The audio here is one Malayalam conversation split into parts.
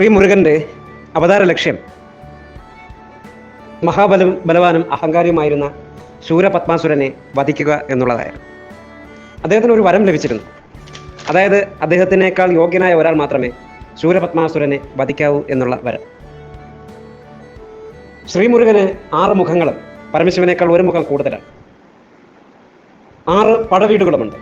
ശ്രീ മുരുകന്റെ അവതാര ലക്ഷ്യം. മഹാബലം ബലവാനും അഹങ്കാരിയുമായിരുന്ന ശൂരപത്മാസുരനെ വധിക്കുക എന്നുള്ളതായിരുന്നു. അദ്ദേഹത്തിന് ഒരു വരം ലഭിച്ചിരുന്നു. അതായത് അദ്ദേഹത്തിനേക്കാൾ യോഗ്യനായ ഒരാൾ മാത്രമേ ശൂരപത്മാസുരനെ വധിക്കാവൂ എന്നുള്ള വരം. ശ്രീമുരുകന് ആറ് മുഖങ്ങളും പരമശിവനേക്കാൾ ഒരു മുഖം കൂടുതലാണ്. ആറ് പടവീടുകളുമുണ്ട്.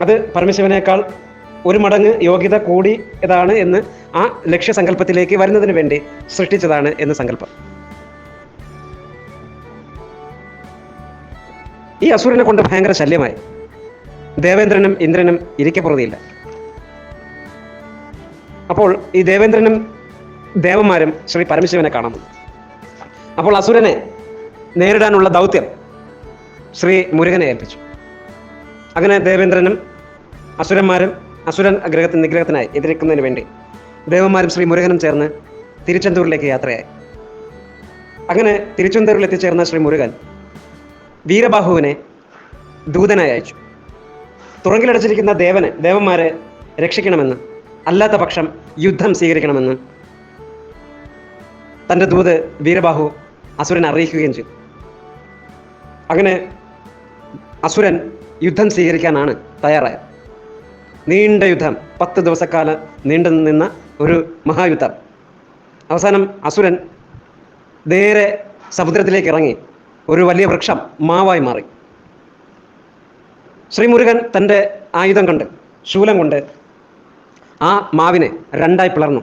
അത് പരമശിവനേക്കാൾ ഒരു മടങ്ങ് യോഗ്യത കൂടി ഇതാണ് എന്ന് ആ ലക്ഷ്യസങ്കല്പത്തിലേക്ക് വരുന്നതിന് വേണ്ടി സൃഷ്ടിച്ചതാണ് എന്ന് സങ്കല്പം. ഈ അസുരനെ കൊണ്ട് ഭയങ്കര ശല്യമായി. ദേവേന്ദ്രനും ഇന്ദ്രനും ഇരിക്കപ്പുറതിയില്ല അപ്പോൾ ഈ ദേവേന്ദ്രനും ദേവന്മാരും ശ്രീ പരമശിവനെ കാണുന്നു അപ്പോൾ അസുരനെ നേരിടാനുള്ള ദൗത്യം ശ്രീ മുരുകനെ ഏൽപ്പിച്ചു. അങ്ങനെ ദേവേന്ദ്രനും അസുരന്മാരും അസുരൻ ഗ്രഹത്തിന് നിഗ്രഹത്തിനായി എതിരേക്കുന്നതിന് വേണ്ടി ദേവന്മാരും ശ്രീ മുരുകനും ചേർന്ന് തിരുച്ചെന്തൂരിലേക്ക് യാത്രയായി. അങ്ങനെ തിരുച്ചെന്തൂരിൽ എത്തിച്ചേർന്ന ശ്രീ മുരുകൻ വീരബാഹുവിനെ ദൂതനായി അയച്ചു. തുറങ്കിലടച്ചിരിക്കുന്ന ദേവന് ദേവന്മാരെ രക്ഷിക്കണമെന്ന് അല്ലാത്ത പക്ഷം യുദ്ധം സ്വീകരിക്കണമെന്ന് തന്റെ ദൂത് വീരബാഹു അസുരനെ അറിയിക്കുകയും ചെയ്തു. അങ്ങനെ അസുരൻ യുദ്ധം സ്വീകരിക്കാനാണ് തയ്യാറായത്. നീണ്ട യുദ്ധം പത്ത് ദിവസക്കാലം നീണ്ടു നിന്ന ഒരു മഹായുദ്ധം. അവസാനം അസുരൻ നേരെ സമുദ്രത്തിലേക്ക് ഇറങ്ങി. ഒരു വലിയ വൃക്ഷം മാവായി മാറി. ശ്രീമുരുകൻ തന്റെ ആയുധം കൊണ്ട് ശൂലം കൊണ്ട് ആ മാവിനെ രണ്ടായി പിളർന്നു.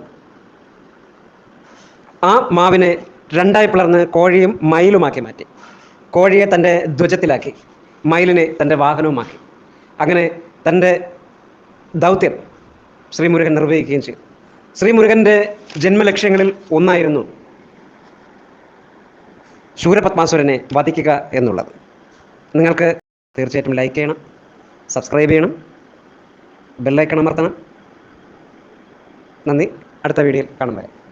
ആ മാവിനെ രണ്ടായി പിളർന്ന് കോഴിയും മയിലുമാക്കി മാറ്റി. കോഴിയെ തന്റെ ധ്വജത്തിലാക്കി മയിലിനെ തന്റെ വാഹനവുമാക്കി. അങ്ങനെ തന്റെ ദൗത്യം ശ്രീമുരുകൻ നിർവഹിക്കുകയും ചെയ്തു. ശ്രീമുരുകന്റെ ജന്മലക്ഷ്യങ്ങളിൽ ഒന്നായിരുന്നു ശൂരപത്മാസുരനെ വധിക്കുക എന്നുള്ളത്. നിങ്ങൾക്ക് തീർച്ചയായിട്ടും ലൈക്ക് ചെയ്യണം സബ്സ്ക്രൈബ് ചെയ്യണം ബെല്ലൈക്കൺ അമർത്തണം. നന്ദി. അടുത്ത വീഡിയോയിൽ കാണും